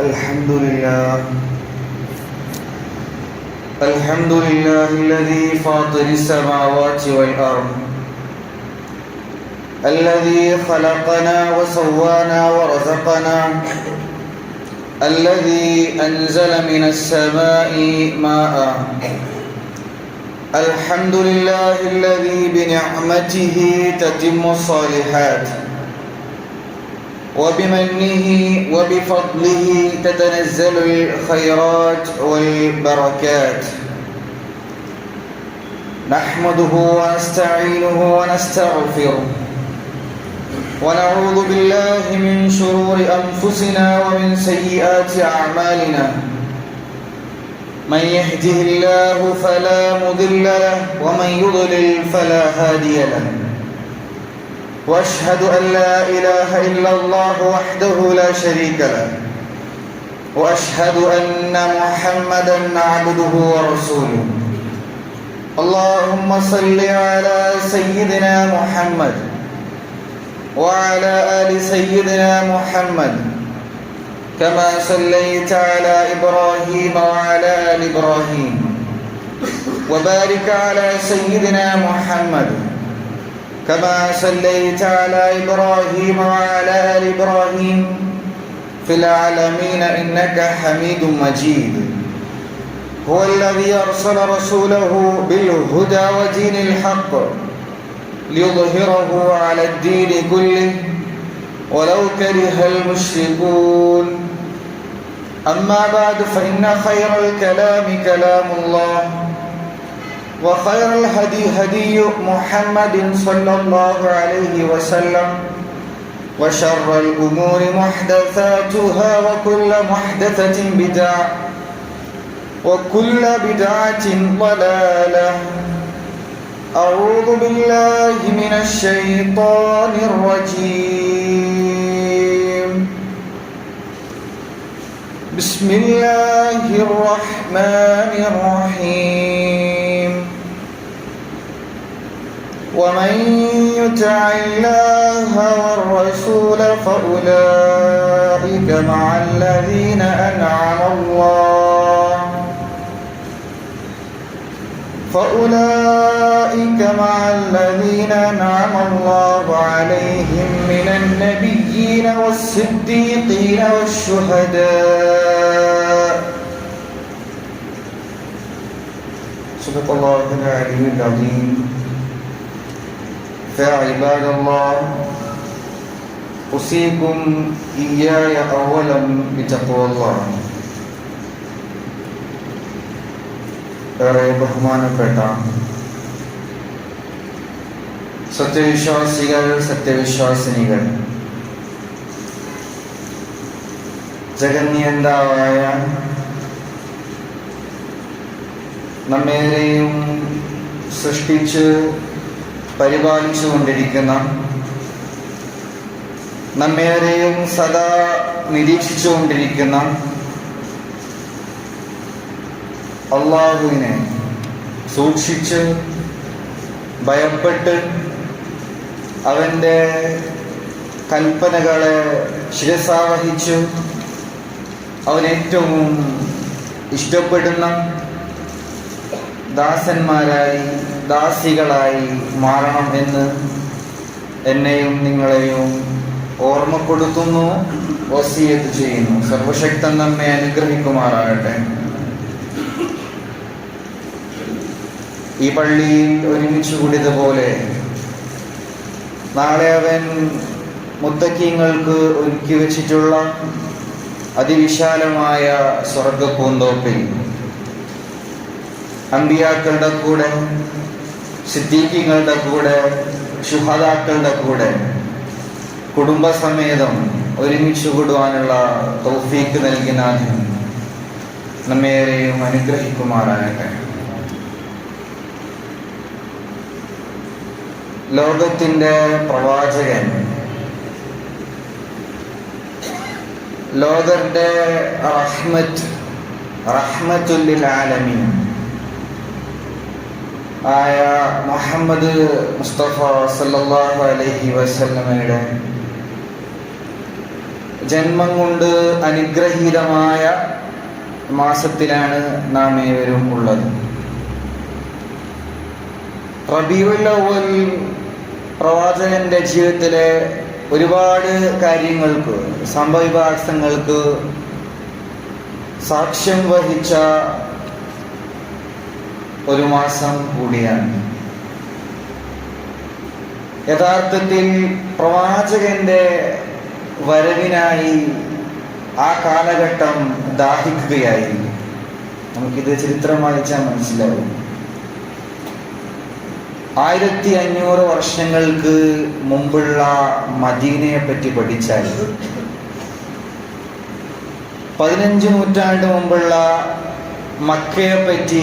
الحمد لله. الحمد لله الذي فاطر السماوات والأرض. الذي خلقنا وسوانا ورزقنا. الذي أنزل من السماء ماء. الحمد لله الذي بنعمته تتم الصالحات. وبمنه وبفضله تتنزل الخيرات والبركات. نحمده ونستعينه ونستغفره. ونعوذ بالله من شرور أنفسنا ومن سيئات أعمالنا. من يهده الله فلا مضل له ومن يضلل فلا هادي له. وأشهد أن لا إله إلا الله وحده لا شريك له. وأشهد أن محمدا عبده ورسوله. اللهم صل على سيدنا محمد وعلى آل سيدنا محمد كما صليت على إبراهيم وعلى آل إبراهيم. وبارك على سيدنا محمد كما صليت على إبراهيم وعلى آل إبراهيم في العالمين إنك حميد مجيد. هو الذي أرسل رسوله بالهدى ودين الحق ليظهره على الدين كله ولو كره المشركون. أما بعد فإن خير الكلام كلام الله. وخير الهدي هدي محمد صلى الله عليه وسلم. وشر الأمور محدثاتها وكل محدثة بدعة وكل بدعة ضلالة. أعوذ بالله من الشيطان الرجيم. بسم الله الرحمن الرحيم. ومن يطع الله والرسول فأولئك مع الذين أنعم الله فأولئك مع الذين أنعم الله عليهم من النبيين والصديقين والشهداء. صدق الله العلي العظيم. فعباد الله أوصيكم إياي أولا بتقوى الله ഏറെ ബഹുമാനപ്പെട്ട സത്യവിശ്വാസികൾ സത്യവിശ്വാസിനികൾ ജഗന്യന്താവായ നമ്മേരെയും സൃഷ്ടിച്ച് പരിപാലിച്ചു കൊണ്ടിരിക്കുന്ന നമ്മേരെയും സദാ നിരീക്ഷിച്ചുകൊണ്ടിരിക്കുന്ന അള്ളാഹുവിനെ സൂക്ഷിച്ച് ഭയപ്പെട്ട് അവന്റെ കൽപ്പനകളെ ശിരസാവഹിച്ചു അവനേറ്റവും ഇഷ്ടപ്പെടുന്ന ദാസന്മാരായി ദാസികളായി മാറണം എന്ന് എന്നെയും നിങ്ങളെയും ഓർമ്മപ്പെടുത്തുന്നു വസീയത്ത് ചെയ്യുന്നു. സർവശക്തൻ നമ്മെ അനുഗ്രഹിക്കുമാറാകട്ടെ. ഈ പള്ളിയിൽ ഒരുമിച്ച് കൂടിയതുപോലെ നാളെ അവൻ മുത്തക്കിങ്ങൾക്ക് ഒരുക്കി വെച്ചിട്ടുള്ള അതിവിശാലമായ സ്വർഗ പൂന്തോപ്പിൽ അമ്പിയാക്കളുടെ കൂടെ സിദ്ദീഖിങ്ങളുടെ കൂടെ ശുഹദാക്കളുടെ കൂടെ കുടുംബസമേതം ഒരുമിച്ച് കൂടുവാനുള്ള തൗഫീക്ക് നൽകിയ നമ്മേരെയും അനുഗ്രഹിക്കുമാറാകട്ടെ. ലോകത്തിന്റെ പ്രവാചകൻ ലോകരുടെ റഹ്മത്ത് റഹ്മത്തുല്ലിൽ ആലമീൻ. ആയ മുഹമ്മദ് മുസ്തഫ സല്ലല്ലാഹു അലൈഹി വസല്ലമയുടെ ജന്മം കൊണ്ട് അനുഗ്രഹീതമായ മാസത്തിലാണ് നാം ഏവരും ഉള്ളത്. റബീഉൽ അവൽ പ്രവാചകന്റെ ജീവിതത്തിലെ ഒരുപാട് കാര്യങ്ങൾക്ക് സംഭവവികാസങ്ങൾക്ക് സാക്ഷ്യം വഹിച്ച ഒരു മാസം കൂടിയാണ്. യഥാർത്ഥത്തിൽ പ്രവാചകന്റെ വരവിനായി ആ കാലഘട്ടം ദാഹിക്കുകയായിരുന്നു. നമുക്കിത് ചരിത്രം വായിച്ചാൽ മനസ്സിലാവും. ആയിരത്തി അഞ്ഞൂറ് വർഷങ്ങൾക്ക് മുമ്പുള്ള മദീനയെ പറ്റി പഠിച്ചാൽ പതിനഞ്ച് നൂറ്റാണ്ട് മുമ്പുള്ള മക്കയെ പറ്റി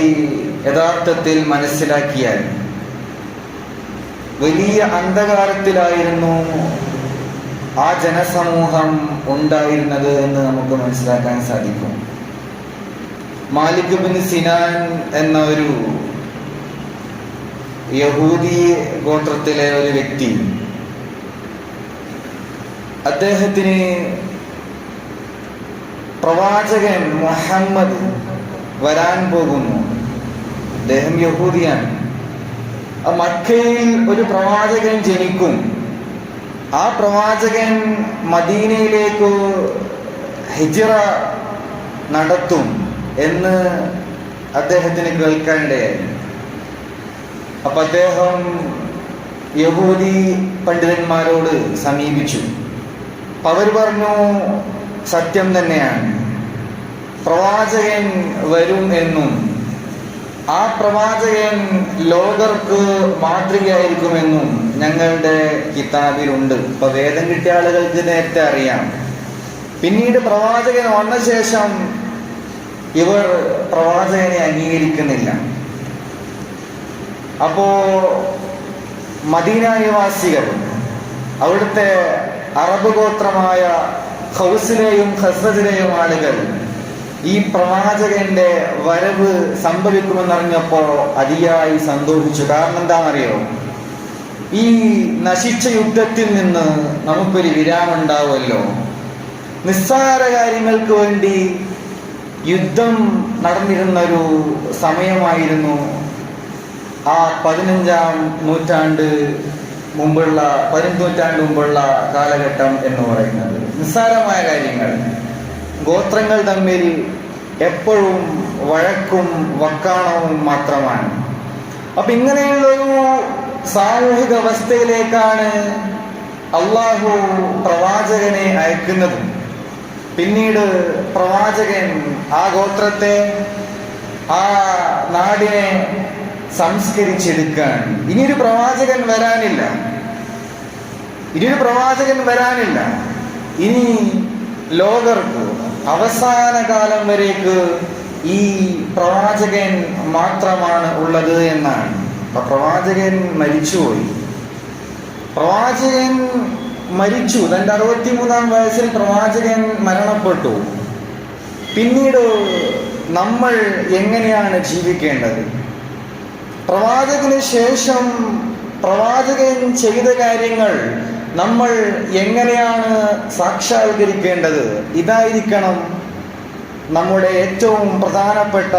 യഥാർത്ഥത്തിൽ മനസ്സിലാക്കിയാൽ വലിയ അന്ധകാരത്തിലായിരുന്നു ആ ജനസമൂഹം ഉണ്ടായിരുന്നത് എന്ന് നമുക്ക് മനസ്സിലാക്കാൻ സാധിക്കും. മാലിക് ബിൻ സിനാൻ എന്ന ഒരു യഹൂദി ഗോത്രത്തിലെ ഒരു വ്യക്തി അദ്ദേഹത്തിന് പ്രവാചകൻ മുഹമ്മദ് വരാൻ പോകുന്നു. അദ്ദേഹം യഹൂദിയാണ്. മക്കയിൽ ഒരു പ്രവാചകൻ ജനിക്കും. ആ പ്രവാചകൻ മദീനയിലേക്ക് ഹിജിറ നടത്തും എന്ന് അദ്ദേഹത്തിന് കേൾക്കേണ്ടതായിരുന്നു. അപ്പൊ അദ്ദേഹം യഹൂദി പണ്ഡിതന്മാരോട് സമീപിച്ചു. അവർ പറഞ്ഞു സത്യം തന്നെയാണ്. പ്രവാചകൻ വരും എന്നും ആ പ്രവാചകൻ ലോകർക്ക് മാതൃകയായിരിക്കുമെന്നും ഞങ്ങളുടെ കിതാബിലുണ്ട്. ഇപ്പൊ വേദം കിട്ടിയ ആളുകൾക്ക് നേരത്തെ അറിയാം. പിന്നീട് പ്രവാചകൻ വന്ന ശേഷം ഇവർ പ്രവാചകനെ അംഗീകരിക്കുന്നില്ല. അപ്പോ മദീന നിവാസികൾ അവിടുത്തെ അറബ് ഗോത്രമായ ഹൗസിലെയും ഹസ്രജിലെയും ആളുകൾ ഈ പ്രവാചകന്റെ വരവ് സംഭവിക്കുമെന്നറിഞ്ഞപ്പോ അതിയായി സന്തോഷിച്ചു. കാരണം എന്താണെന്നറിയോ? ഈ നശിച്ച യുദ്ധത്തിൽ നിന്ന് നമുക്കൊരു വിരാമം ഉണ്ടാവുമല്ലോ. നിസ്സാര കാര്യങ്ങൾക്ക് വേണ്ടി യുദ്ധം നടന്നിരുന്ന ഒരു സമയമായിരുന്നു ആ പതിനഞ്ചാം നൂറ്റാണ്ട് മുമ്പുള്ള പതിനഞ്ച് നൂറ്റാണ്ട് മുമ്പുള്ള കാലഘട്ടം എന്ന് പറയുന്നത്. നിസ്സാരമായ കാര്യങ്ങൾ. ഗോത്രങ്ങൾ തമ്മിൽ എപ്പോഴും വഴക്കും വക്കാണവും മാത്രമാണ്. അപ്പൊ ഇങ്ങനെയുള്ളൊരു സാമൂഹിക അവസ്ഥയിലേക്കാണ് അള്ളാഹു പ്രവാചകനെ അയക്കുന്നത്. പിന്നീട് പ്രവാചകൻ ആ ഗോത്രത്തെ ആ നാടിനെ സംസ്കരിച്ചെടുക്കാൻ ഇനിയൊരു പ്രവാചകൻ വരാനില്ല. ഇനിയൊരു പ്രവാചകൻ വരാനില്ല. ഇനി ലോകർക്ക് അവസാന കാലം വരേക്ക് ഈ പ്രവാചകൻ മാത്രമാണ് ഉള്ളത് എന്നാണ്. അപ്പൊ പ്രവാചകൻ മരിച്ചുപോയി. പ്രവാചകൻ മരിച്ചു. തന്റെ അറുപത്തിമൂന്നാം വയസ്സിൽ പ്രവാചകൻ മരണപ്പെട്ടു. പിന്നീട് നമ്മൾ എങ്ങനെയാണ് ജീവിക്കേണ്ടത്? പ്രവാചകന് ശേഷം പ്രവാചകൻ ചെയ്ത കാര്യങ്ങൾ നമ്മൾ എങ്ങനെയാണ് സാക്ഷാത്കരിക്കേണ്ടത്? ഇതായിരിക്കണം നമ്മുടെ ഏറ്റവും പ്രധാനപ്പെട്ട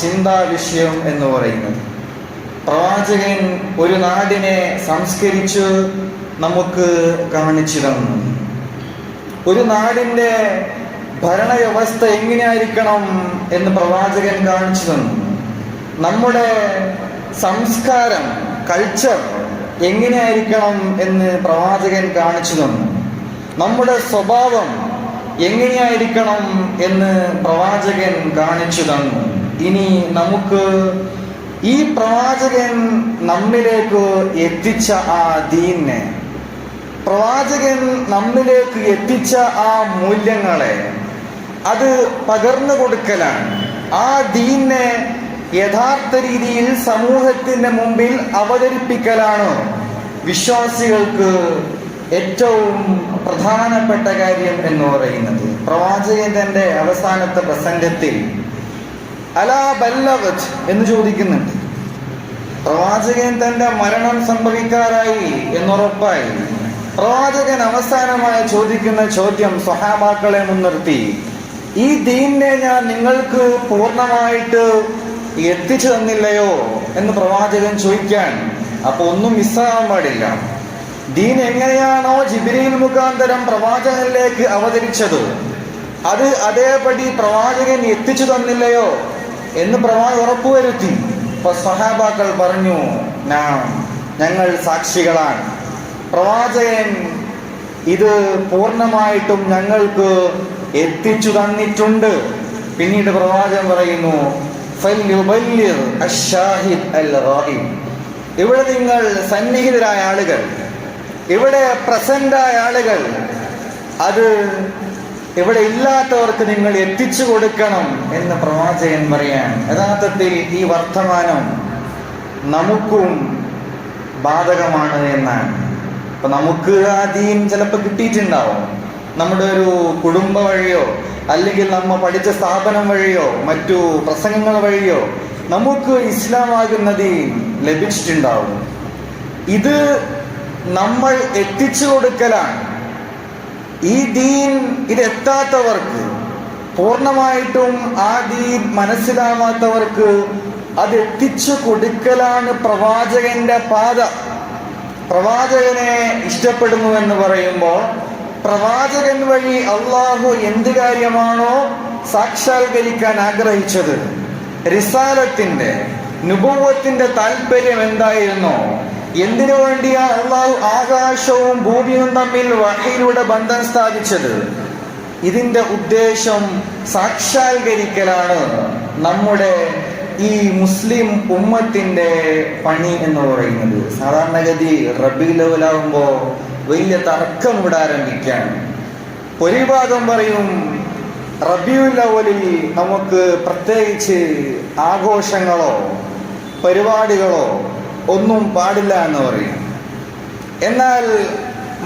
ചിന്താ വിഷയം എന്ന് പറയുന്നത്. പ്രവാചകൻ ഒരു നാടിനെ സംസ്കരിച്ച് നമുക്ക് കാണിച്ചു തന്നു ഒരു നാടിന്റെ ഭരണവ്യവസ്ഥ എങ്ങനെയായിരിക്കണം എന്ന് പ്രവാചകൻ കാണിച്ചു തന്നു. നമ്മുടെ സംസ്കാരം കൾച്ചർ എങ്ങനെയായിരിക്കണം എന്ന് പ്രവാചകൻ കാണിച്ചു തന്നു. നമ്മുടെ സ്വഭാവം എങ്ങനെയായിരിക്കണം എന്ന് പ്രവാചകൻ കാണിച്ചു തന്നു. ഇനി നമുക്ക് ഈ പ്രവാചകൻ നമ്മിലേക്ക് എത്തിച്ച ആ ദീനെ പ്രവാചകൻ നമ്മിലേക്ക് എത്തിച്ച ആ മൂല്യങ്ങളെ അത് പകർന്നു കൊടുക്കലാണ്. ആ ദീനെ യഥാർത്ഥ രീതിയിൽ സമൂഹത്തിന്റെ മുമ്പിൽ അവതരിപ്പിക്കലാണ്. വിശ്വാസികൾക്ക് ഏറ്റവും പ്രധാനപ്പെട്ട കാര്യം എന്ന് പറയുന്നത്. പ്രവാചകൻ അവസാനത്തെ പ്രസംഗത്തിൽ അലാ ബല്ലവത് എന്ന് ചോദിക്കുന്നുണ്ട്. പ്രവാചകൻ തന്റെ മരണം സംഭവിക്കാറായി എന്നുറപ്പായി. പ്രവാചകൻ അവസാനമായി ചോദിക്കുന്ന ചോദ്യം സ്വഹാബാക്കളെ മുൻനിർത്തി ഈ ദീനിനെ ഞാൻ നിങ്ങൾക്ക് പൂർണമായിട്ട് എത്തിച്ചു തന്നില്ലയോ എന്ന് പ്രവാചകൻ ചോദിക്കാൻ അപ്പൊ ഒന്നും മിസ്സാകാൻ പാടില്ല. ദീൻ എങ്ങനെയാണോ ജിബിരിയിൽ മുഖാന്തരം പ്രവാചകനിലേക്ക് അവതരിച്ചത്? അത് അതേപടി പ്രവാചകൻ എത്തിച്ചു തന്നില്ലയോ എന്ന് പ്രവാചകൻ ഉറപ്പുവരുത്തി. ഇപ്പൊ സഹാബാക്കൾ പറഞ്ഞു ഞങ്ങൾ സാക്ഷികളാണ്. പ്രവാചകൻ ഇത് പൂർണമായിട്ടും ഞങ്ങൾക്ക് എത്തിച്ചു തന്നിട്ടുണ്ട്. പിന്നീട് പ്രവാചകൻ പറയുന്നു ഇവിടെ നിങ്ങൾ സന്നിഹിതരായ ആളുകൾ ഇവിടെ പ്രസന്റായ ആളുകൾ അത് ഇവിടെ ഇല്ലാത്തവർക്ക് നിങ്ങൾ എത്തിച്ചു കൊടുക്കണം എന്ന് പ്രവാചകൻ പറയാൻ യഥാർത്ഥത്തിൽ ഈ വർത്തമാനം നമുക്കും ബാധകമാണ് എന്നാണ്. അപ്പൊ നമുക്ക് ആ ദീൻ ചിലപ്പോൾ കിട്ടിയിട്ടുണ്ടാവും. നമ്മുടെ ഒരു കുടുംബ വഴിയോ അല്ലെങ്കിൽ നമ്മൾ പഠിച്ച സ്ഥാപനം വഴിയോ മറ്റു പ്രസംഗങ്ങൾ വഴിയോ നമുക്ക് ഇസ്ലാമാകുന്ന ദീൻ ലഭിച്ചിട്ടുണ്ടാവും. ഇത് നമ്മൾ എത്തിച്ചു കൊടുക്കലാണ്. ഈ ദീൻ ഇത് എത്താത്തവർക്ക് പൂർണമായിട്ടും ആ ദീൻ മനസ്സിലാവാത്തവർക്ക് അത് എത്തിച്ചു കൊടുക്കലാണ് പ്രവാചകന്റെ പാത. പ്രവാചകനെ ഇഷ്ടപ്പെടുന്നു എന്ന് പറയുമ്പോൾ പ്രവാചകൻ വഴി അള്ളാഹു എന്ത് കാര്യമാണോ സാക്ഷാത്കരിക്കാൻ ആഗ്രഹിച്ചത്? റിസാലത്തിന്റെ നുഭവത്തിന്റെ താല്പര്യം എന്തായിരുന്നോ? എന്തിനു വേണ്ടിയാണ് അള്ളാഹു ആകാശവും ഭൂമിയും തമ്മിൽ വഹയിലൂടെ ബന്ധം സ്ഥാപിച്ചത്? ഇതിന്റെ ഉദ്ദേശം സാക്ഷാത്കരിക്കലാണ് നമ്മുടെ ഈ മുസ്ലിം ഉമ്മത്തിന്റെ പണി എന്ന് പറയുന്നത്. സാധാരണഗതി റബി ലെവലാകുമ്പോ വലിയ തർക്കം ഇവിടെ ആരംഭിക്കുകയാണ്. ഒരു ഭാഗം പറയും റബിയുൽ ലെവലിൽ നമുക്ക് പ്രത്യേകിച്ച് ആഘോഷങ്ങളോ പരിപാടികളോ ഒന്നും പാടില്ല എന്ന് പറയും. എന്നാൽ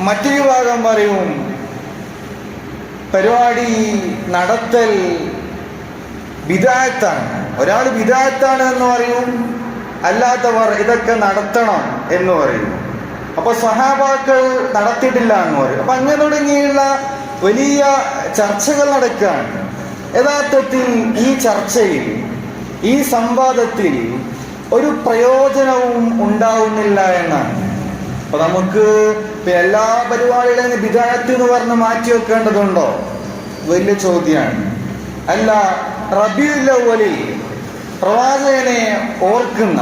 മറ്റൊരു ഭാഗം പറയും പരിപാടി നടത്തൽ വിദായത്താണ് ഒരാൾ വിദായത്താണ് എന്ന് പറയും അല്ലാത്തവർ ഇതൊക്കെ നടത്തണം എന്ന് പറയും. അപ്പൊ സഹാബാക്കൾ നടത്തിയിട്ടില്ല എന്ന് പറയും. അപ്പൊ അങ്ങനെ തുടങ്ങിയുള്ള വലിയ ചർച്ചകൾ നടക്കുകയാണ്. യഥാർത്ഥത്തിൽ ഈ ചർച്ചയിൽ ഈ സംവാദത്തിൽ ഒരു പ്രയോജനവും ഉണ്ടാവുന്നില്ല എന്നാണ്. അപ്പൊ നമുക്ക് എല്ലാ പരിപാടികളെയും വിദായത്ത് എന്ന് പറഞ്ഞ് മാറ്റി വെക്കേണ്ടതുണ്ടോ? വലിയ ചോദ്യമാണ്. അല്ല റബിയുല്ലവലിൽ പ്രവാചകനെ ഓർക്കുന്ന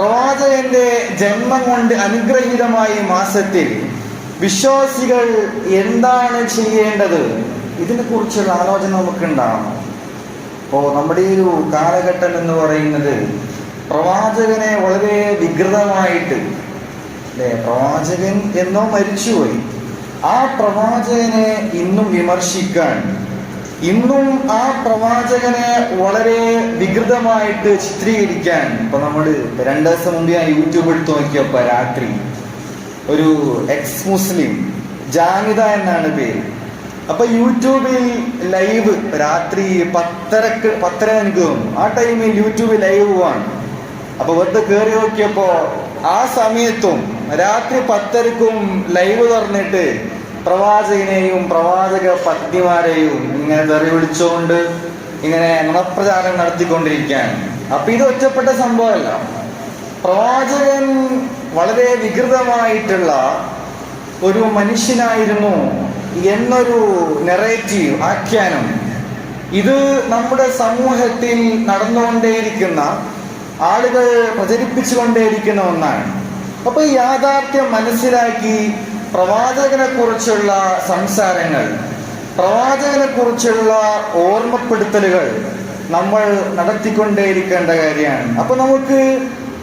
പ്രവാചകന്റെ ജന്മം കൊണ്ട് അനുഗ്രഹീതമായ മാസത്തിൽ വിശ്വാസികൾ എന്താണ് ചെയ്യേണ്ടത്? ഇതിനെ കുറിച്ചുള്ള ആലോചന നമുക്ക് ഉണ്ടാവണം അപ്പോൾ നമ്മുടെ ഒരു കാലഘട്ടം എന്ന് പറയുന്നത് പ്രവാചകനെ വളരെ വികൃതമായിട്ട് അല്ലേ? പ്രവാചകൻ എന്നോ മരിച്ചുപോയി. ആ പ്രവാചകനെ ഇന്നും വിമർശിക്കാൻ ഇന്നും ആ പ്രവാചകനെ വളരെ വികൃതമായിട്ട് ചിത്രീകരിക്കാൻ ഇപ്പൊ നമ്മൾ രണ്ടു ദിവസം മുമ്പ് ഞാൻ യൂട്യൂബ് എടുത്ത് നോക്കിയപ്പോ രാത്രി ഒരു എക്സ് മുസ്ലിം ജാമിത എന്നാണ് പേര്. അപ്പൊ യൂട്യൂബിൽ ലൈവ് രാത്രി പത്തരക്ക് പത്തര എനിക്ക് തോന്നുന്നു. ആ ടൈമിൽ യൂട്യൂബിൽ ലൈവ് പോവാണ് അപ്പൊ വെറുതെ കയറി നോക്കിയപ്പോ ആ സമയത്തും രാത്രി പത്തരക്കും ലൈവ് തുറന്നിട്ട് പ്രവാചകനെയും പ്രവാചക പത്നിമാരെയും ഇങ്ങനെ തെറി വിളിച്ചുകൊണ്ട് ഇങ്ങനെ നുണപ്രചാരം നടത്തിക്കൊണ്ടിരിക്കുകയാണ്. അപ്പൊ ഇത് ഒറ്റപ്പെട്ട സംഭവമല്ല. പ്രവാചകൻ വളരെ വികൃതമായിട്ടുള്ള ഒരു മനുഷ്യനായിരുന്നു എന്നൊരു നെറേറ്റീവ് ആഖ്യാനം. ഇത് നമ്മുടെ സമൂഹത്തിൽ നടന്നുകൊണ്ടേയിരിക്കുന്ന ആളുകൾ പ്രചരിപ്പിച്ചുകൊണ്ടേയിരിക്കുന്ന ഒന്നാണ്. അപ്പൊ യാഥാർത്ഥ്യം മനസ്സിലാക്കി പ്രവാചകനെ കുറിച്ചുള്ള സംസാരങ്ങൾ പ്രവാചകനെ കുറിച്ചുള്ള ഓർമ്മപ്പെടുത്തലുകൾ നമ്മൾ നടത്തിക്കൊണ്ടേയിരിക്കേണ്ട കാര്യമാണ്. അപ്പൊ നമുക്ക്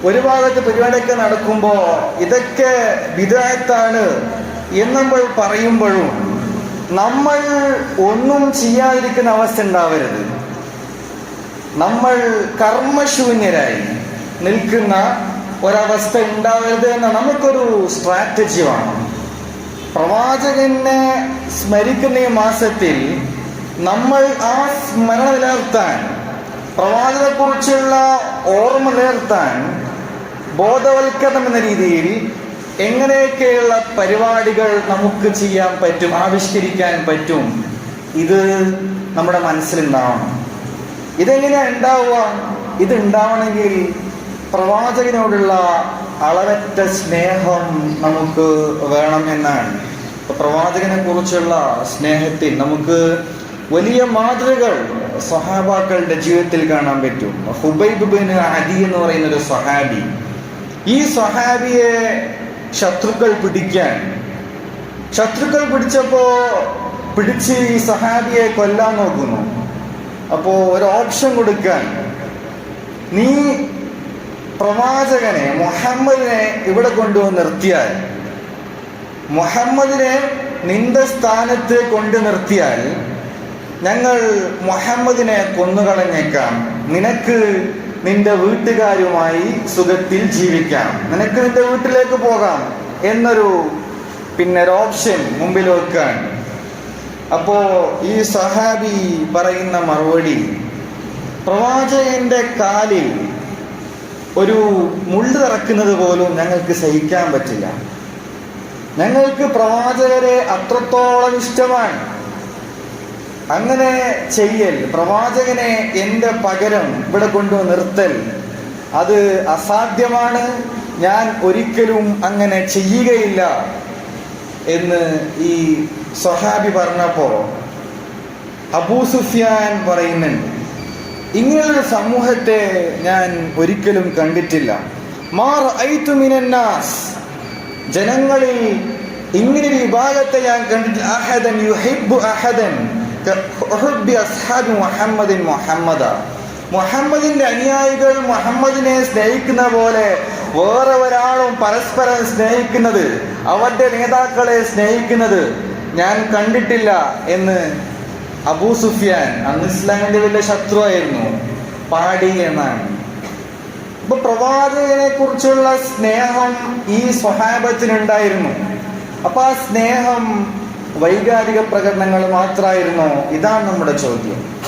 ഒരു ഭാഗത്ത് പരിപാടിയൊക്കെ നടക്കുമ്പോൾ ഇതൊക്കെ വിദായത്താണ് എന്ന് നമ്മൾ പറയുമ്പോഴും നമ്മൾ ഒന്നും ചെയ്യാതിരിക്കുന്ന അവസ്ഥ ഉണ്ടാവരുത്. നമ്മൾ കർമ്മശൂന്യരായി നിൽക്കുന്ന ഒരവസ്ഥ ഉണ്ടാവരുത് എന്ന നമുക്കൊരു സ്ട്രാറ്റജി വേണം. പ്രവാചകനെ സ്മരിക്കുന്ന ഈ മാസത്തിൽ നമ്മൾ ആ സ്മരണ നിലനിർത്താൻ പ്രവാചകനെക്കുറിച്ചുള്ള ഓർമ്മ നിലനിർത്താൻ ബോധവൽക്കരണം എന്ന രീതിയിൽ എങ്ങനെയൊക്കെയുള്ള പരിപാടികൾ നമുക്ക് ചെയ്യാൻ പറ്റും ആവിഷ്കരിക്കാൻ പറ്റും ഇത് നമ്മുടെ മനസ്സിലുണ്ടാവണം. ഇതെങ്ങനെയാ ഉണ്ടാവുക? ഇത് ഉണ്ടാവണമെങ്കിൽ പ്രവാചകനോടുള്ള അളവറ്റ സ്നേഹം നമുക്ക് വേണം എന്നാണ്. പ്രവാചകനെ കുറിച്ചുള്ള സ്നേഹത്തിൽ നമുക്ക് വലിയ മാതൃകൾ സഹാബാക്കളുടെ ജീവിതത്തിൽ കാണാൻ പറ്റും. ഹുബൈബ് ബിൻ അദി എന്ന് പറയുന്ന ഒരു സഹാബി. ഈ സഹാബിയെ ശത്രുക്കൾ പിടിക്കാൻ ശത്രുക്കൾ പിടിച്ചപ്പോ പിടിച്ച് ഈ സഹാബിയെ കൊല്ലാൻ നോക്കുന്നു. അപ്പോ ഒരു ഓപ്ഷൻ കൊടുക്കാൻ നീ പ്രവാചകനെ മുഹമ്മദിനെ ഇവിടെ കൊണ്ടുവന്ന് നിർത്തിയാൽ മുഹമ്മദിനെ നിന്റെ സ്ഥാനത്ത് കൊണ്ടു നിർത്തിയാൽ ഞങ്ങൾ മുഹമ്മദിനെ കൊന്നുകളഞ്ഞേക്കാം. നിനക്ക് നിന്റെ വീട്ടുകാരുമായി സുഖത്തിൽ ജീവിക്കാം. നിനക്ക് നിന്റെ വീട്ടിലേക്ക് പോകാം എന്നൊരു പിന്നെ ഒരു ഓപ്ഷൻ മുമ്പിൽ വെക്കാൻ. അപ്പോ ഈ സഹാബി പറയുന്ന മറുപടി പ്രവാചകന്റെ കാലിൽ ഒരു മുള്ളു തറക്കുന്നത് പോലും ഞങ്ങൾക്ക് സഹിക്കാൻ പറ്റില്ല. ഞങ്ങൾക്ക് പ്രവാചകരെ അത്രത്തോളം ഇഷ്ടമാണ്. അങ്ങനെ ചെയ്യൽ പ്രവാചകനെ എന്റെ പകരം ഇവിടെ കൊണ്ടു നിർത്തൽ അത് അസാധ്യമാണ്. ഞാൻ ഒരിക്കലും അങ്ങനെ ചെയ്യുകയില്ല എന്ന് ഈ സൊഹാബി പറഞ്ഞപ്പോ അബൂ സുഫിയാൻ പറയുന്നുണ്ട്. ഇങ്ങനൊരു സമൂഹത്തെ ഞാൻ ഒരിക്കലും കണ്ടിട്ടില്ല. മാർ മിനന്നാസ് ജനങ്ങളിൽ ഇങ്ങനൊരു വിഭാഗത്തെ ഞാൻ കണ്ടിട്ടില്ല. അഹദൻ അഹദൻ മുഹമ്മദിൻ മുഹമ്മദ. മുഹമ്മദിന്റെ അനുയായികൾ മുഹമ്മദിനെ സ്നേഹിക്കുന്ന പോലെ വേറെ ഒരാളും പരസ്പരം സ്നേഹിക്കുന്നത് അവരുടെ നേതാക്കളെ സ്നേഹിക്കുന്നത് ഞാൻ കണ്ടിട്ടില്ല എന്ന് അബൂ സുഫിയാൻ അന്ന് ഇസ്ലാമിന്റെ വലിയ ശത്രുവായിരുന്നു. പാടി എന്നാണ്. ഇപ്പൊ പ്രവാചകനെ കുറിച്ചുള്ള സ്നേഹം ഈ സ്വഹാബത്തിനുണ്ടായിരുന്നു. അപ്പൊ ആ സ്നേഹം വൈകാരിക പ്രകടനങ്ങൾ മാത്രമായിരുന്നോ ഇതാണ് നമ്മുടെ ചോദ്യം.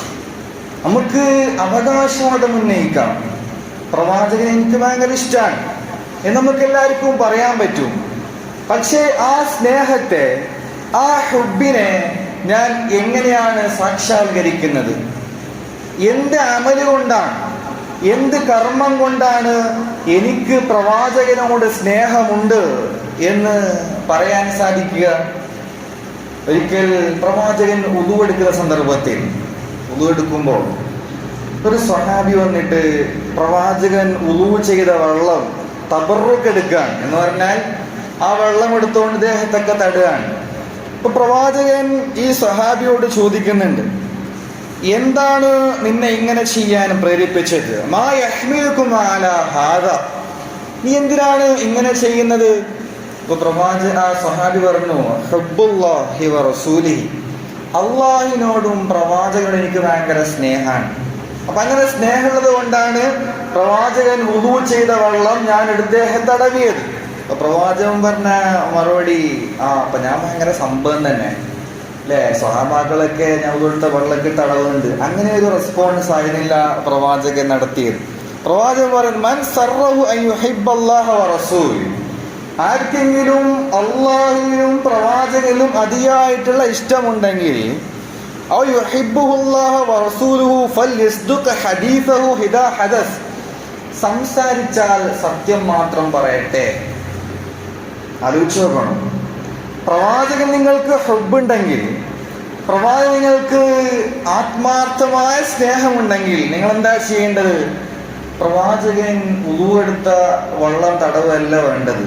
നമുക്ക് അവകാശവാദം ഉന്നയിക്കാം. പ്രവാചകനെ എനിക്ക് ഭയങ്കര ഇഷ്ടമാണ് എന്ന് നമുക്ക് എല്ലാവർക്കും പറയാൻ പറ്റും. പക്ഷേ ആ സ്നേഹത്തെ ആ ഹുബിനെ ഞാൻ എങ്ങനെയാണ് സാക്ഷാത്കരിക്കുന്നത്? എന്ത് അമൽ കൊണ്ടാണ്. എന്ത് കർമ്മം കൊണ്ടാണ് എനിക്ക് പ്രവാചകനോട് സ്നേഹമുണ്ട് എന്ന് പറയാൻ സാധിക്കുക? ഒരിക്കൽ പ്രവാചകൻ ഉതുവെടുക്കുന്ന സന്ദർഭത്തിൽ ഉതുവെടുക്കുമ്പോൾ ഒരു സ്വഹാബി വന്നിട്ട് പ്രവാചകൻ ഉളു ചെയ്ത വെള്ളം തബറുക്ക് എടുക്കാൻ എന്ന് പറഞ്ഞാൽ ആ വെള്ളം എടുത്തുകൊണ്ട് ദേഹത്തൊക്കെ തടുകയാണ്. ഇപ്പൊ പ്രവാചകൻ ഈ സ്വഹാബിയോട് ചോദിക്കുന്നുണ്ട് എന്താണ് നിന്നെ ഇങ്ങനെ ചെയ്യാൻ പ്രേരിപ്പിച്ചത്? മാ ഹാദ. നീ എന്തിനാണ് ഇങ്ങനെ ചെയ്യുന്നത്? ഇപ്പൊ സഹാബി പറഞ്ഞു വ റസൂലിഹി. അള്ളാഹിനോടും പ്രവാചകനോടും എനിക്ക് ഭയങ്കര സ്നേഹമാണ്. അപ്പൊ അങ്ങനെ സ്നേഹമുള്ളത് കൊണ്ടാണ് പ്രവാചകൻ ഉദു ചെയ്ത വെള്ളം ഞാൻ ഇദ്ദേഹം തടവിയത്. പ്രവാചകൻ പറഞ്ഞ മറുപടി ആ അപ്പൊ ഞാൻ ഭയങ്കര സംഭവം തന്നെ അല്ലേ സ്വഹാബാക്കളൊക്കെ ഞങ്ങളുടെ വെള്ളക്കിട്ട് തടവുന്നുണ്ട് അങ്ങനെ ഒരു റെസ്പോൺസ് ആയിരുന്നില്ല പ്രവാചകൻ നടത്തിയത്. പ്രവാചകൻ പറയുന്നു മൻ സർറഹു അൻ യുഹിബ്ബല്ലാഹ വ റസൂൽ ആർക്കെങ്കിലും അള്ളാഹുവിനും പ്രവാചകനും അതിയായിട്ടുള്ള ഇഷ്ടമുണ്ടെങ്കിൽ സംസാരിച്ചാൽ സത്യം മാത്രം പറയട്ടെ. ആലോചിച്ച് നോക്കണം. പ്രവാചകൻ നിങ്ങൾക്ക് ഹുബുണ്ടെങ്കിൽ പ്രവാചകൻ നിങ്ങൾക്ക് ആത്മാർത്ഥമായ സ്നേഹമുണ്ടെങ്കിൽ നിങ്ങൾ എന്താ ചെയ്യേണ്ടത്? പ്രവാചകൻ ഉതുവെടുത്ത വള്ളം തടവല്ല വേണ്ടത്.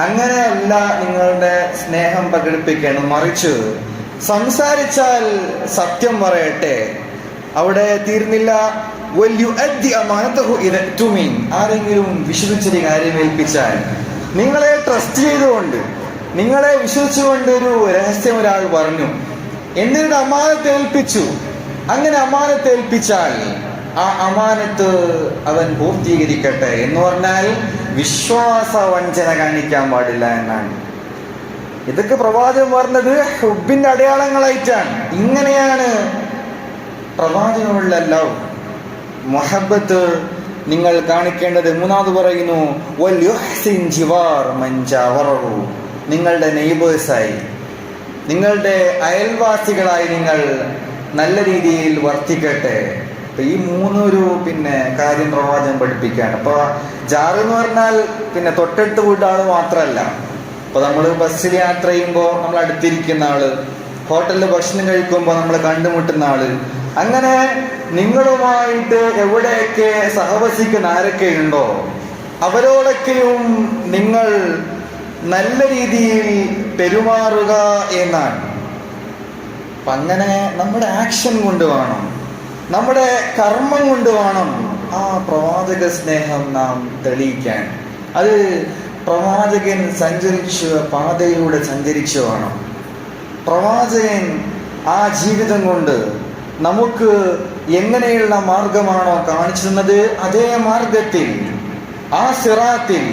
അങ്ങനെയല്ല നിങ്ങളുടെ സ്നേഹം പ്രകടിപ്പിക്കണം മറിച്ച് സംസാരിച്ചാൽ സത്യം പറയട്ടെ. അവിടെ തീർന്നില്ല. ആരെങ്കിലും വിശ്വസിച്ചൊരു കാര്യം ഏൽപ്പിച്ചാൽ നിങ്ങളെ ട്രസ്റ്റ് ചെയ്തുകൊണ്ട് നിങ്ങളെ വിശ്വസിച്ചുകൊണ്ട് ഒരു രഹസ്യം ഒരാൾ പറഞ്ഞു. എന്നിട്ട് അമാനത്ത് ഏൽപ്പിച്ചു. അങ്ങനെ അമാനത്ത് ഏൽപ്പിച്ചാൽ ആ അമാനത്ത് അവൻ പൂർത്തീകരിക്കട്ടെ എന്ന് പറഞ്ഞാൽ വിശ്വാസ വഞ്ചന കാണിക്കാൻ പാടില്ല എന്നാണ്. ഇതൊക്കെ പ്രവാചകൻ പറഞ്ഞത് ഹുബിന്റെ അടയാളങ്ങളായിട്ടാണ്. ഇങ്ങനെയാണ് പ്രവാചകനുള്ള ലവ്. മൊഹബത്ത് നിങ്ങൾ കാണിക്കേണ്ടത് മൂന്നാമത് പറയുന്നു? നിങ്ങളുടെ നെയ്ബേഴ്സായി. നിങ്ങളുടെ അയൽവാസികളായി നിങ്ങൾ നല്ല രീതിയിൽ വർത്തിക്കട്ടെ. അപ്പൊ ഈ മൂന്നൊരു പിന്നെ കാര്യം പ്രവാചകം പഠിപ്പിക്കുകയാണ്. അപ്പോൾ ജാറ് എന്ന് പറഞ്ഞാൽ പിന്നെ തൊട്ടടുത്ത് വീട്ടാൾ മാത്രമല്ല. അപ്പോൾ നമ്മൾ ബസ്സിൽ യാത്ര ചെയ്യുമ്പോൾ നമ്മൾ അടുത്തിരിക്കുന്ന ആൾ ഹോട്ടലിൽ ഭക്ഷണം കഴിക്കുമ്പോൾ നമ്മൾ കണ്ടുമുട്ടുന്ന ആൾ. അങ്ങനെ നിങ്ങളുമായിട്ട് എവിടെയൊക്കെ സഹവസിക്കുന്ന ആരൊക്കെ ഉണ്ടോ അവരോടൊക്കെയും നിങ്ങൾ നല്ല രീതിയിൽ പെരുമാറുക എന്നാണ്. അപ്പൊ അങ്ങനെ നമ്മുടെ ആക്ഷൻ കൊണ്ട് വേണം നമ്മുടെ കർമ്മം കൊണ്ട് വേണം ആ പ്രവാചക സ്നേഹം നാം തെളിയിക്കാൻ. അത് പ്രവാചകൻ സഞ്ചരിച്ച പാതയിലൂടെ സഞ്ചരിച്ചു വേണം. പ്രവാചകൻ ആ ജീവിതം കൊണ്ട് നമുക്ക് എങ്ങനെയുള്ള മാർഗമാണോ കാണിച്ചു തന്നത്? അതേ മാർഗത്തിൽ ആ സിറാത്തിൽ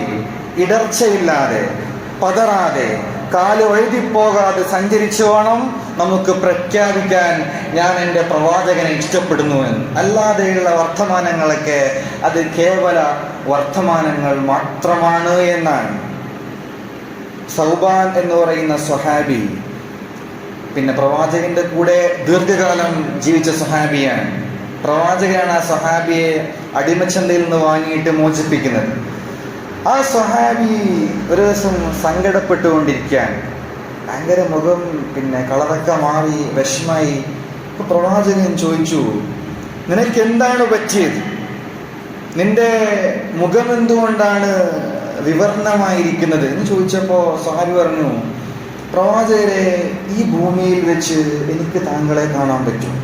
ഇടർച്ചയില്ലാതെ പതറാതെ കാൽ വഴുതിപ്പോകാതെ സഞ്ചരിച്ചു വേണം നമുക്ക് പ്രഖ്യാപിക്കാൻ ഞാൻ എന്റെ പ്രവാചകനെ ഇഷ്ടപ്പെടുന്നു എന്ന്. അല്ലാതെയുള്ള വർത്തമാനങ്ങളൊക്കെ അത് കേവല വർത്തമാനങ്ങൾ മാത്രമാണ് എന്നാണ്. സൗബാൻ എന്ന് പറയുന്ന സ്വഹാബി പിന്നെ പ്രവാചകന്റെ കൂടെ ദീർഘകാലം ജീവിച്ച സ്വഹാബിയാണ്. പ്രവാചകനാണ് ആ സ്വഹാബിയെ അടിമച്ചന്തയിൽ നിന്ന് വാങ്ങിയിട്ട് മോചിപ്പിക്കുന്നത്. ആ സ്വഹാബി ഒരു ദിവസം സങ്കടപ്പെട്ടുകൊണ്ടിരിക്കാൻ ഭയങ്കര മുഖം പിന്നെ കളറൊക്കെ മാറി വിഷമായി. ഇപ്പൊ പ്രവാചകൻ ചോദിച്ചു നിനക്ക് എന്താണ് പറ്റിയത്? നിന്റെ മുഖം എന്തുകൊണ്ടാണ് വിവർണമായിരിക്കുന്നത്? എന്ന് ചോദിച്ചപ്പോ സ്വഹാബി പറഞ്ഞു പ്രവാചകരെ ഈ ഭൂമിയിൽ വെച്ച് എനിക്ക് താങ്കളെ കാണാൻ പറ്റും.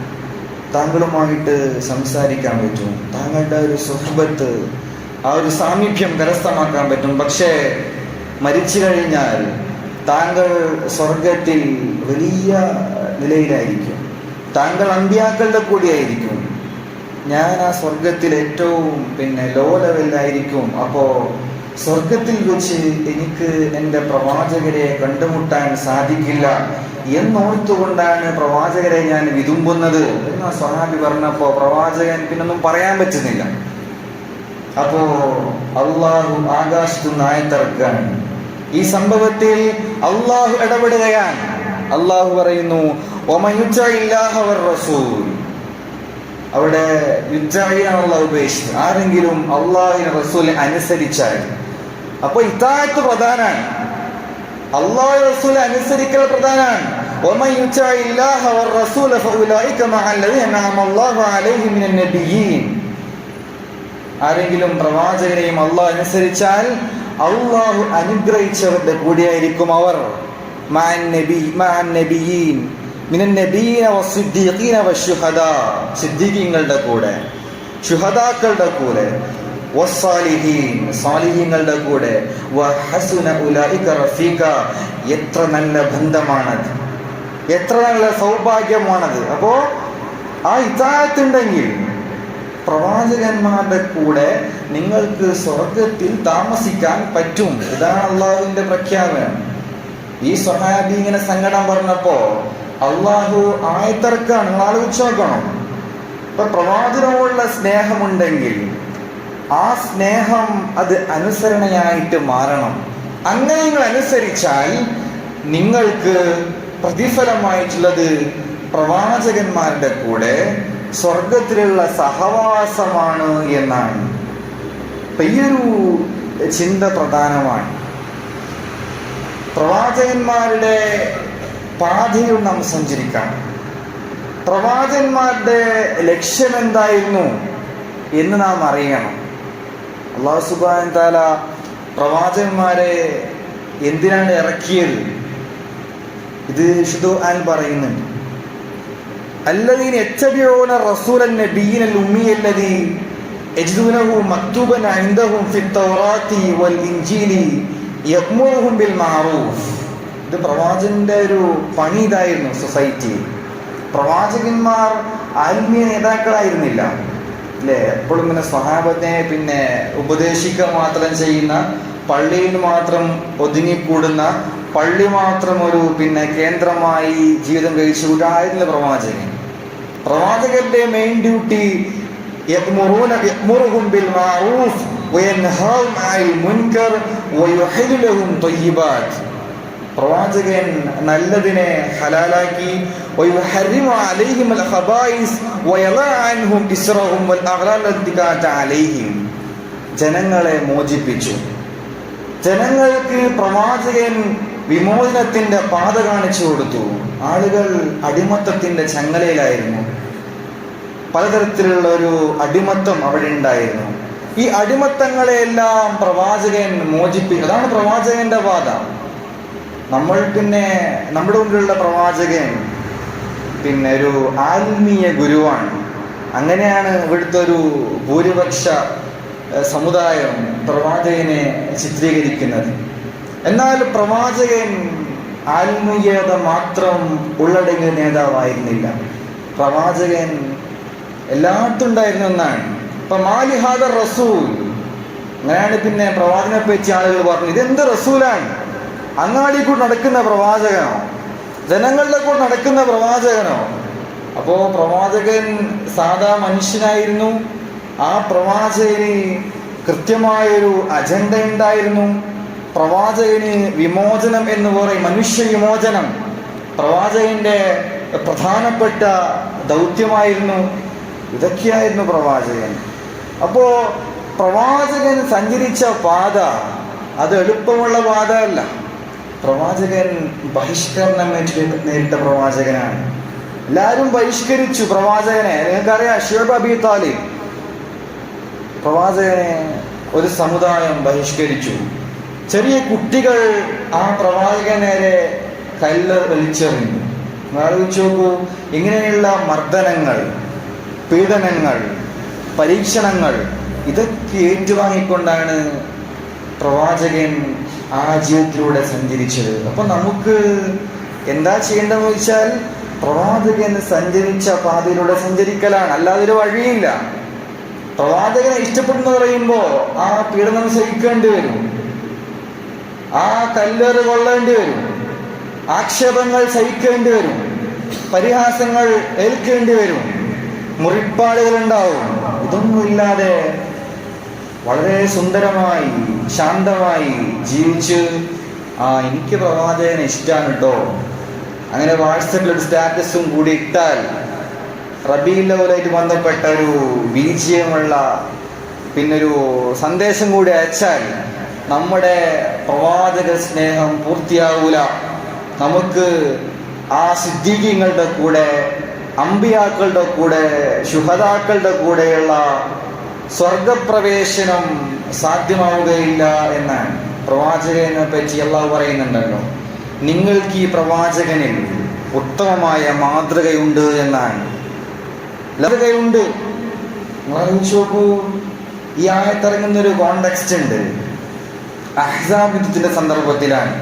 താങ്കളുമായിട്ട് സംസാരിക്കാൻ പറ്റും. താങ്കളുടെ ഒരു സുഹൃബത്ത് ആ ഒരു സാമീപ്യം കരസ്ഥമാക്കാൻ പറ്റും. പക്ഷേ മരിച്ചു കഴിഞ്ഞാൽ താങ്കൾ സ്വർഗത്തിൽ വലിയ നിലയിലായിരിക്കും. താങ്കൾ അന്ത്യാക്കളുടെ കൂടിയായിരിക്കും. ഞാൻ ആ സ്വർഗത്തിൽ ഏറ്റവും പിന്നെ ലോ ലെവലിലായിരിക്കും അപ്പോൾ സ്വർഗത്തിൽ വെച്ച് എനിക്ക് എന്റെ പ്രവാചകരെ കണ്ടുമുട്ടാൻ സാധിക്കില്ല എന്നോർത്തുകൊണ്ടാണ് പ്രവാചകരെ ഞാൻ വിതുമ്പുന്നത്. എന്ന് സ്വഹാബി പറഞ്ഞപ്പോ പ്രവാചകൻ പിന്നൊന്നും പറയാൻ പറ്റുന്നില്ല. അപ്പോ അള്ളാഹു ആകാശത്തു നായത്തിറക്കാൻ ഈ സംഭവത്തിൽ അള്ളാഹു ഇടപെടുകയാണ് അള്ളാഹു പറയുന്നു "ഒമയുജ്ജഇല്ലാഹ വർ-റസൂൽ." അവിടെ യുദ്ധായിയാണുള്ള ഉപേക്ഷിച്ചത് ആരെങ്കിലും അള്ളാഹിനെ റസൂലിനെ അനുസരിച്ചാൽ അപ്പൊ ഇതായത്ത് പ്രധാനാണ് അള്ളാഹു റസൂലെ അനുസരിക്കൽ പ്രധാനാണ് ومن يطع الله والرسول فاولئك مع الذين انعم الله عليهم من النبيين ആരെങ്കിലും പ്രവാചകനെയും അള്ളാഹ് അനുസരിച്ചാൽ അള്ളാഹു അനുഗ്രഹിച്ചവരുടെ കൂടെയായിരിക്കും അവർ. സിദ്ദീഖീങ്ങളുടെ കൂടെ ഷുഹദാക്കളുടെ കൂടെ സാലിഹീങ്ങളുടെ കൂടെ എത്ര നല്ല ബന്ധമാണത്. എത്ര നല്ല സൗഭാഗ്യമാണത്. അപ്പോ ആ ഇതായത്തുണ്ടെങ്കിൽ പ്രവാചകന്മാരുടെ കൂടെ നിങ്ങൾക്ക് സ്വർഗത്തിൽ താമസിക്കാൻ പറ്റും. ഇതാണ് അള്ളാഹുവിന്റെ പ്രഖ്യാപനം. ഈ സ്വഹാബി ഇങ്ങനെ സങ്കടം പറഞ്ഞപ്പോ അള്ളാഹു ആയത്തിറക്കാണ്. നിങ്ങൾ ആലോചിച്ച് നോക്കണം. ഇപ്പൊ പ്രവാചകനോടുള്ള സ്നേഹമുണ്ടെങ്കിൽ ആ സ്നേഹം അത് അനുസരണയായിട്ട് മാറണം. അങ്ങനെ നിങ്ങൾ അനുസരിച്ചാൽ നിങ്ങൾക്ക് പ്രതിഫലമായിട്ടുള്ളത് പ്രവാചകന്മാരുടെ കൂടെ സ്വർഗത്തിലുള്ള സഹവാസമാണ് എന്നാണ്. അപ്പൊ ഈ ഒരു ചിന്ത പ്രധാനമാണ്. പ്രവാചകന്മാരുടെ പാതയിൽ നാം സഞ്ചരിക്കാം പ്രവാചകന്മാരുടെ ലക്ഷ്യം എന്തായിരുന്നു എന്ന് നാം അറിയണം. അള്ളാഹു സുബാൻ താല പ്രവാചകന്മാരെ എന്തിനാണ് ഇറക്കിയത്? ഇത് ഷുദു ആൻ പറയുന്നുണ്ട്. الذين يتبعون الرسول النبي الأمي الذي يجدونه مكتوبا عندهم في التوراة والإنجيل يأمرهم بالمعروف ഇത് പ്രവാചകന്റെ ഒരു പണി ഇതായിരുന്നു സൊസൈറ്റി പ്രവാചകന്മാർ ആത്മീയ നേതാക്കളായിരുന്നില്ല അല്ലേ എപ്പോഴും ഇങ്ങനെ സ്വഹാബത്തെ പിന്നെ ഉപദേശിക്കുക മാത്രം ചെയ്യുന്ന പള്ളിയിൽ മാത്രം ഒതുങ്ങിക്കൂടുന്ന പള്ളി മാത്രം ഒരു പിന്നെ കേന്ദ്രമായി ജീവിതം കഴിച്ചുകൂട്ടായിരുന്നില്ല പ്രവാചകൻ പ്രവാചകന്റെ മെയിൻ ഡ്യൂട്ടി പ്രവാചകൻ നല്ലതിനെ ഹലാലാക്കി. ജനങ്ങളെ മോചിപ്പിച്ചു. ജനങ്ങൾക്ക് പ്രവാചകൻ വിമോചനത്തിന്റെ പാത കാണിച്ചു കൊടുത്തു. ആളുകൾ അടിമത്തത്തിന്റെ ചങ്ങലയിലായിരുന്നു. പലതരത്തിലുള്ള ഒരു അടിമത്തം അവിടെ ഉണ്ടായിരുന്നു. ഈ അടിമത്തങ്ങളെയെല്ലാം പ്രവാചകൻ മോചിപ്പിക്കും അതാണ് പ്രവാചകന്റെ വാദ നമ്മൾ പിന്നെ നമ്മുടെ മുമ്പിലുള്ള പ്രവാചകൻ പിന്നെ ഒരു ആത്മീയ ഗുരുവാണ്. അങ്ങനെയാണ് ഇവിടുത്തെ ഒരു ഭൂരിപക്ഷ സമുദായം പ്രവാചകനെ ചിത്രീകരിക്കുന്നത്. എന്നാൽ പ്രവാചകൻ ആത്മീയത മാത്രം ഉള്ളടങ്ങിയ നേതാവായിരുന്നില്ല. പ്രവാചകൻ എല്ലായിടത്തും ഒന്നാണ്. ഇപ്പൊ മാലിഹാദ റസൂൽ. അങ്ങനെയാണ് പിന്നെ പ്രവാചകനെ പറ്റി ആളുകൾ പറഞ്ഞു ഇതെന്ത് റസൂലാണ്? അങ്ങാടി കൂടെ നടക്കുന്ന പ്രവാചകനോ? ജനങ്ങളുടെ കൂടെ നടക്കുന്ന പ്രവാചകനോ? അപ്പോ പ്രവാചകൻ സാധാ മനുഷ്യനായിരുന്നു. ആ പ്രവാചകന് കൃത്യമായൊരു അജണ്ട ഉണ്ടായിരുന്നു. പ്രവാചകന് വിമോചനം എന്ന് പറയും മനുഷ്യ വിമോചനം. പ്രവാചകന്റെ പ്രധാനപ്പെട്ട ദൗത്യമായിരുന്നു ഇതൊക്കെയായിരുന്നു പ്രവാചകൻ. അപ്പോ പ്രവാചകൻ സഞ്ചരിച്ച പാത അത് എളുപ്പമുള്ള പാത അല്ല പ്രവാചകൻ ബഹിഷ്കരണം നേരിട്ട പ്രവാചകനാണ്. എല്ലാവരും ബഹിഷ്കരിച്ചു പ്രവാചകനെ. നിങ്ങൾക്കറിയാം ഷുഹബ് അബി താലിബ് പ്രവാചകനെ ഒരു സമുദായം ബഹിഷ്കരിച്ചു. ചെറിയ കുട്ടികൾ ആ പ്രവാചക നേരെ കല്ല് വലിച്ചെറിഞ്ഞു. ആലോചിച്ചു നോക്കൂ ഇങ്ങനെയുള്ള മർദ്ദനങ്ങൾ പീഡനങ്ങൾ പരീക്ഷണങ്ങൾ ഇതൊക്കെ ഏറ്റുവാങ്ങിക്കൊണ്ടാണ് പ്രവാചകൻ ആ ജീവിതത്തിലൂടെ സഞ്ചരിച്ചത്. അപ്പൊ നമുക്ക് എന്താ ചെയ്യേണ്ടതെന്ന് വെച്ചാൽ പ്രവാചകൻ സഞ്ചരിച്ച പാതയിലൂടെ സഞ്ചരിക്കലാണ്. അല്ലാതെ ഒരു വഴിയില്ല. പ്രവാചകനെ ഇഷ്ടപ്പെടുന്നു പറയുമ്പോ ആ പീഡനം സഹിക്കേണ്ടി വരും. ആ കല്ലേറ് കൊള്ളേണ്ടി വരും. ആക്ഷേപങ്ങൾ സഹിക്കേണ്ടി വരും. പരിഹാസങ്ങൾ ഏൽക്കേണ്ടി വരും. മുറിപ്പാടുകൾ ഉണ്ടാവും ഇതൊന്നുമില്ലാതെ വളരെ സുന്ദരമായി ശാന്തമായി ജീവിച്ച് ആ എനിക്ക് പ്രവാചകനെ ഇഷ്ടമാണ് കേട്ടോ അങ്ങനെ വാട്സപ്പിൽ ഒരു സ്റ്റാറ്റസും കൂടി ഇട്ടാൽ റബീലവുമായിട്ട് ബന്ധപ്പെട്ട ഒരു ബീജിയമുള്ള പിന്നൊരു സന്ദേശം കൂടി അയച്ചാൽ നമ്മുടെ പ്രവാചക സ്നേഹം പൂർത്തിയാവൂല. നമുക്ക് ആ സിദ്ധീകങ്ങളുടെ കൂടെ അമ്പിയാക്കളുടെ കൂടെ ശുഹതാക്കളുടെ കൂടെയുള്ള സ്വർഗപ്രവേശനം സാധ്യമാവുകയില്ല എന്ന് പ്രവാചകനെ പറ്റി അള്ളാഹു പറയുന്നുണ്ടല്ലോ നിങ്ങൾക്ക് ഈ പ്രവാചകനിൽ ഉത്തമമായ മാതൃകയുണ്ട് എന്നാണ്. മാതൃകയുണ്ട്. ഈ ആയത്തിറങ്ങുന്നൊരു കോണ്ടെക്സ്റ്റ് ഉണ്ട്. അഹ്സാബ് യുദ്ധത്തിന്റെ സന്ദർഭത്തിലാണ്.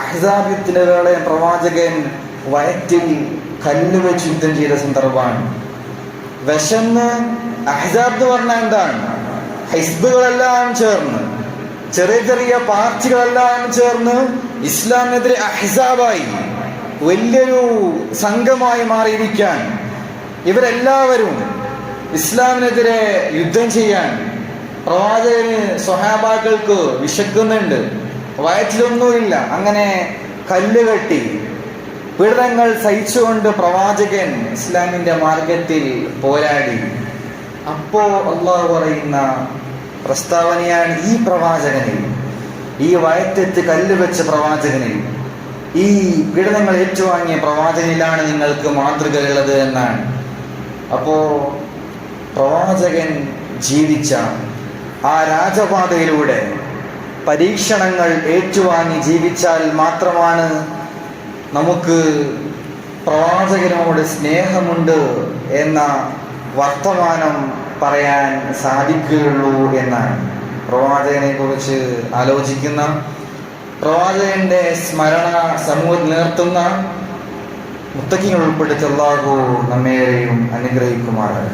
അഹ്സാബ് യുദ്ധത്തിന്റെ വേളയിൽ പ്രവാചകൻ വയറ്റിൽ കല്ല് വെച്ച് യുദ്ധം ചെയ്ത സന്ദർഭമാണ്. വിശന്ന് അഹ്സാബ് എന്ന് പറഞ്ഞാൽ എന്താണ്? ഹിസ്ബുകളെല്ലാം ചേർന്ന് ചെറിയ ചെറിയ പാർട്ടികളെല്ലാം ചേർന്ന് ഇസ്ലാമിനെതിരെ അഹ്സാബായി വലിയൊരു സംഘമായി മാറിയിരിക്കാൻ ഇവരെല്ലാവരും ഇസ്ലാമിനെതിരെ യുദ്ധം ചെയ്യാൻ പ്രവാചകന് സ്വഹാബാക്കൾക്ക് വിശക്കുന്നുണ്ട്. വയറ്റിലൊന്നുമില്ല. അങ്ങനെ കല്ല് കെട്ടി പീഡനങ്ങൾ സഹിച്ചുകൊണ്ട് പ്രവാചകൻ ഇസ്ലാമിന്റെ മാർഗത്തിൽ പോരാടി. അപ്പോ അള്ളാഹു പറയുന്ന പ്രസ്താവനയാണ് ഈ പ്രവാചകനിൽ. ഈ വയറ്റത്ത് കല്ല് വെച്ച പ്രവാചകനിൽ. ഈ പീഡനങ്ങൾ ഏറ്റുവാങ്ങിയ പ്രവാചകനിലാണ് നിങ്ങൾക്ക് മാതൃകയുള്ളത് എന്നാണ്. അപ്പോ പ്രവാചകൻ ജീവിച്ച ആ രാജപാതയിലൂടെ പരീക്ഷണങ്ങൾ ഏറ്റുവാങ്ങി ജീവിച്ചാൽ മാത്രമാണ് നമുക്ക് പ്രവാചകനോട് സ്നേഹമുണ്ട് എന്ന വർത്തമാനം പറയാൻ സാധിക്കുകയുള്ളൂ എന്നാണ്. പ്രവാചകനെ കുറിച്ച് ആലോചിക്കുന്ന പ്രവാചകന്റെ സ്മരണ സമൂഹത്തിൽ നിർത്തുന്ന മുത്തക്കിങ്ങൾ ഉൾപ്പെടുത്തി അള്ളാഹു നമ്മേരെയും അനുഗ്രഹിക്കുമാറാണ്